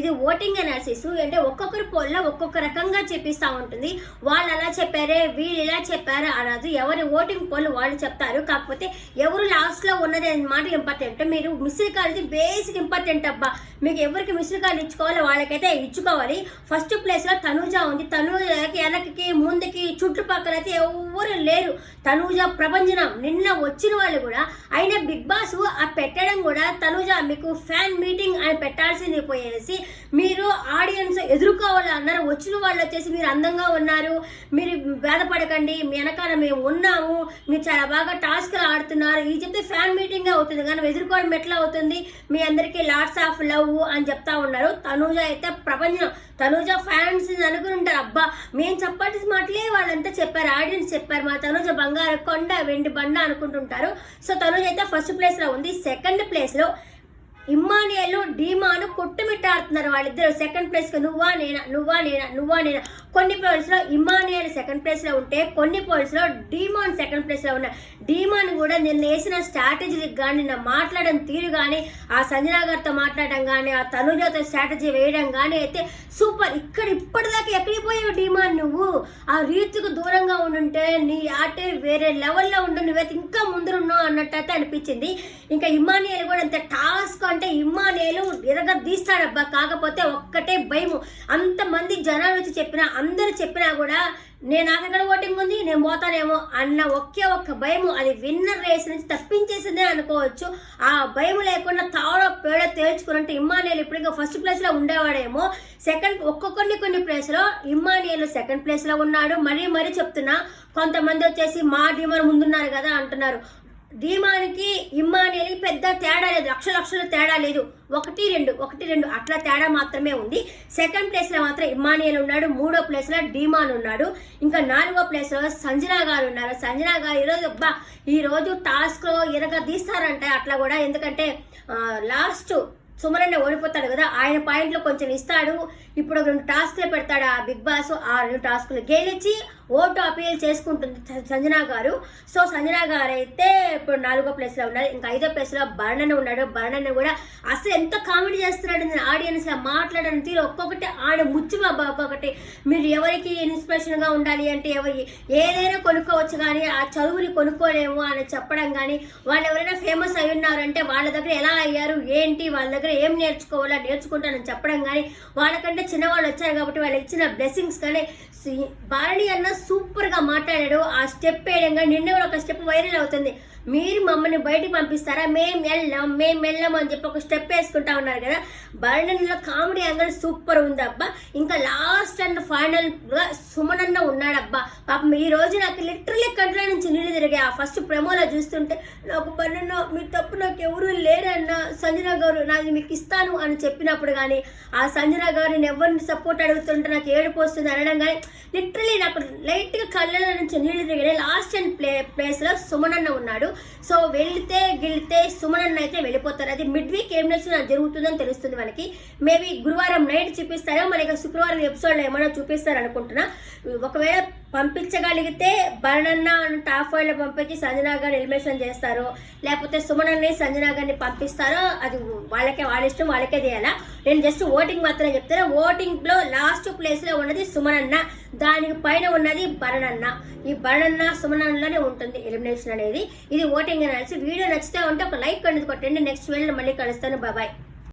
ఇది voting analysis అంటే ఒక్కొక్కరి పోల్లో ఒక్కొక్క రకంగా చెప్పిస్తూ ఉంటుంది. వాళ్ళు అలా చెప్పారే వీళ్ళు ఇలా చెప్పారు అనదు ఎవరి ఓటింగ్ పోల్ వాళ్ళు చెప్తారు. కాకపోతే ఎవరు లాస్ట్లో ఉన్నది అనే మాట ఇంపార్టెంట్ మీరు మిస్డ్ కాల్ ఇది బేసిక్ ఇంపార్టెంట్ అబ్బా. మీకు ఎవరికి మిస్డ్ కాల్ ఇచ్చుకోవాలో వాళ్ళకైతే ఇచ్చుకోవాలి. ఫస్ట్ ప్లేస్లో తనూజ ఉంది. తనూజకి వెనక్కి ముందుకి చుట్టుపక్కల అయితే ఎవరు లేరు. తనూజ ప్రపంచనం నిన్న వచ్చిన వాళ్ళు కూడా అయినా బిగ్ బాస్ ఆ పెట్టడం కూడా తనూజ మీకు ఫ్యాన్ మీటింగ్ అని పెట్టాల్సింది పోయేసి మీరు ఆడియన్స్ ఎదుర్కోవాలి అన్నారు వచ్చిన వాళ్ళు వచ్చేసి మీరు అందంగా ఉన్నారు మీరు బాధపడకండి మీ వెనకాల మేము ఉన్నాము మీరు చాలా బాగా టాస్క్లు ఆడుతున్నారు ఇది చెప్తే ఫ్యాన్ మీటింగ్ అవుతుంది. కానీ ఎదుర్కోవడం ఎట్లా అవుతుంది? మీ అందరికీ లాట్స్ ఆఫ్ లవ్ అని చెప్తా ఉన్నారు. తనూజ అయితే ప్రపంచం తనూజ ఫ్యాన్స్ అనుకుని ఉంటారు. అబ్బా మేము చెప్పాల్సిన మాటలే వాళ్ళంతా చెప్పారు ఆడియన్స్ చెప్పారు. మా తనూజ బంగారు కొండ వెండి బండ అనుకుంటుంటారు. సో తనూజ అయితే ఫస్ట్ ప్లేస్లో ఉంది. సెకండ్ ప్లేస్లో ఇమ్మానియలు డీమాను కొట్టుమిట్టాడుతున్నారు వాళ్ళిద్దరు. సెకండ్ ప్లేస్కి నువ్వా నేనా నువ్వా నేనా నువ్వా నేనా. కొన్ని పోల్స్లో ఇమ్మానియల్ సెకండ్ ప్లేస్లో ఉంటే కొన్ని పోల్స్లో డీమాన్ సెకండ్ ప్లేస్లో ఉన్నారు. డీమాన్ కూడా నిన్న వేసిన స్ట్రాటజీకి కానీ నిన్న మాట్లాడడం తీరు కానీ ఆ సంజనా గారితో మాట్లాడడం కానీ ఆ తనుజతో స్ట్రాటజీ వేయడం కానీ అయితే సూపర్. ఇక్కడ ఇప్పటిదాకా ఎక్కడికి పోయావు డీమాన్ నువ్వు? ఆ రీతికి దూరంగా ఉండుంటే నీ ఆటే వేరే లెవెల్లో ఉండు నువ్వైతే ఇంకా ముందురున్నావు అన్నట్టు అనిపించింది. ఇంకా ఇమ్మానియల్ కూడా అంత టాస్క్ అంటే ఇమ్మానేలు ఇరగ తీస్తాడబ్బా. కాకపోతే ఒక్కటే భయము. అంతమంది జనాలు వచ్చి చెప్పినా అందరు చెప్పినా కూడా నేను నాకు ఎక్కడ ఓటింగ్ ఉంది? నేను పోతానేమో అన్న ఒకే ఒక్క భయము. అది విన్నర్ రేస్ నుంచి తప్పించేసిందే అనుకోవచ్చు. ఆ భయం లేకుండా తాడో పేడ తేల్చుకున్నట్టు ఇమ్మానియల్ ఇప్పుడు ఫస్ట్ ప్లేస్లో ఉండేవాడేమో. సెకండ్ ఒక్కొక్కరిని కొన్ని ప్లేస్లో ఇమ్మానియల్ సెకండ్ ప్లేస్లో ఉన్నాడు. మరీ మరీ చెప్తున్నా కొంతమంది వచ్చేసి మా డీమర్ ముందున్నారు కదా అంటున్నారు. ధీమానికి ఇమ్మానియల్కి పెద్ద తేడా లేదు. లక్ష లక్షల తేడా లేదు. ఒకటి రెండు. ఒకటి రెండు. అట్లా తేడా మాత్రమే ఉంది. సెకండ్ ప్లేస్లో మాత్రం ఇమ్మానియల్ ఉన్నాడు. మూడో ప్లేస్లో డీమాన్ ఉన్నాడు. ఇంకా నాలుగో ప్లేస్లో సంజనా గారు ఉన్నారు. సంజనా గారు ఈరోజు అబ్బా ఈరోజు టాస్క్లో ఇరగ తీస్తారంట అట్లా కూడా ఎందుకంటే లాస్ట్ సుమరన్న ఓడిపోతాడు కదా ఆయన పాయింట్లో కొంచెం ఇస్తాడు. ఇప్పుడు రెండు టాస్క్లు పెడతాడు ఆ బిగ్ బాస్ ఆ రెండు టాస్క్లు గెలిచి ఓటు అపీల్ చేసుకుంటుంది సంజన సంజనా గారు. సో సంజనా గారు అయితే ఇప్పుడు నాలుగో ప్లేస్లో ఉన్నారు ఇంకా ఐదో ప్లేస్లో బర్ణన్ ఉన్నాడు. బర్ణన్ కూడా అసలు ఎంత కామెడీ చేస్తున్నాడు నేను మాట్లాడడం తీరు ఒక్కొక్కటి ఆడ ముచ్చు బాబా ఒక్కొక్కటి. మీరు ఎవరికి ఇన్స్పిరేషన్గా ఉండాలి అంటే ఎవరి ఏదైనా కొనుక్కోవచ్చు కానీ ఆ చదువుని కొనుక్కోలేము అని చెప్పడం కానీ వాళ్ళు ఎవరైనా ఫేమస్ అయి ఉన్నారంటే వాళ్ళ దగ్గర ఎలా అయ్యారు ఏంటి వాళ్ళ దగ్గర ఏం నేర్చుకోవాలా నేర్చుకుంటానని చెప్పడం కానీ వాళ్ళకంటే చిన్నవాళ్ళు వచ్చారు కాబట్టి వాళ్ళు ఇచ్చిన బ్లెస్సింగ్స్ కానీ సి- భారణి అన్న సూపర్గా మాట్లాడాడు. ఆ స్టెప్ వేయడం కానీ నిన్న కూడా ఒక స్టెప్ వైరల్ అవుతుంది. మీరు మమ్మల్ని బయటికి పంపిస్తారా? మేము వెళ్ళాం మేము వెళ్ళాం అని చెప్పి ఒక స్టెప్ వేసుకుంటా ఉన్నారు కదా. బర్ణన్లో కామెడీ యాంగిల్ సూపర్ ఉంది అబ్బా ఇంకా లాస్ట్ అండ్ ఫైనల్గా సుమన్ అన్న ఉన్నాడబ్బా. పాపం ఈ రోజు నాకు లిటరలీ కంట్రోల్ నుంచి నీళ్ళు తిరిగాయి. ఆ ఫస్ట్ ప్రెమోలో చూస్తుంటే నాకు బర్ణన్న మీ తప్పు నాకు ఎవరు లేరన్న సంజన గారు నాది మీకు ఇస్తాను అని చెప్పినప్పుడు కానీ ఆ సంజన నేను ఎవరిని సపోర్ట్ అడుగుతుంటే నాకు ఏడుపు వస్తుంది అనడం కానీ లిటరలీ నాకు లైట్గా కళ్ళ నుంచి నీళ్ళు తిరిగాయి. లాస్ట్ అండ్ ప్లే ప్లేస్లో సుమనన్న ఉన్నాడు. సో వెళ్తే గెలితే సుమనన్న అయితే వెళ్ళిపోతారు అది మిడ్ వీక్ ఏం నచ్చిన జరుగుతుందని తెలుస్తుంది మనకి. మేబీ గురువారం నైట్ చూపిస్తారో? మనకి శుక్రవారం ఎపిసోడ్లో ఏమైనా చూపిస్తారు అనుకుంటున్నా ఒకవేళ పంపించగలిగితే భరణన్న టాప్ ఫైవ్లో పంపించి సంజనా గారిని ఎలిమినేషన్ చేస్తారు లేకపోతే సుమనన్ని సంజనా గారిని పంపిస్తారో అది వాళ్ళకే వాళ్ళ ఇష్టం వాళ్ళకే చేయాలా? నేను జస్ట్ ఓటింగ్ మాత్రమే చెప్తాను ఓటింగ్లో లాస్ట్ ప్లేస్లో ఉన్నది సుమనన్న. దానికి పైన ఉన్నది భరణన్న. ఈ భరణన్న సుమనన్నలోనే ఉంటుంది ఎలిమినేషన్ అనేది. ఇది ఓటింగ్ అనాల్సి వీడియో నచ్చితే ఉంటే ఒక లైక్ అనేది కొట్టండి. నెక్స్ట్ వీడియో మళ్ళీ కలుస్తాను. బాబాయ్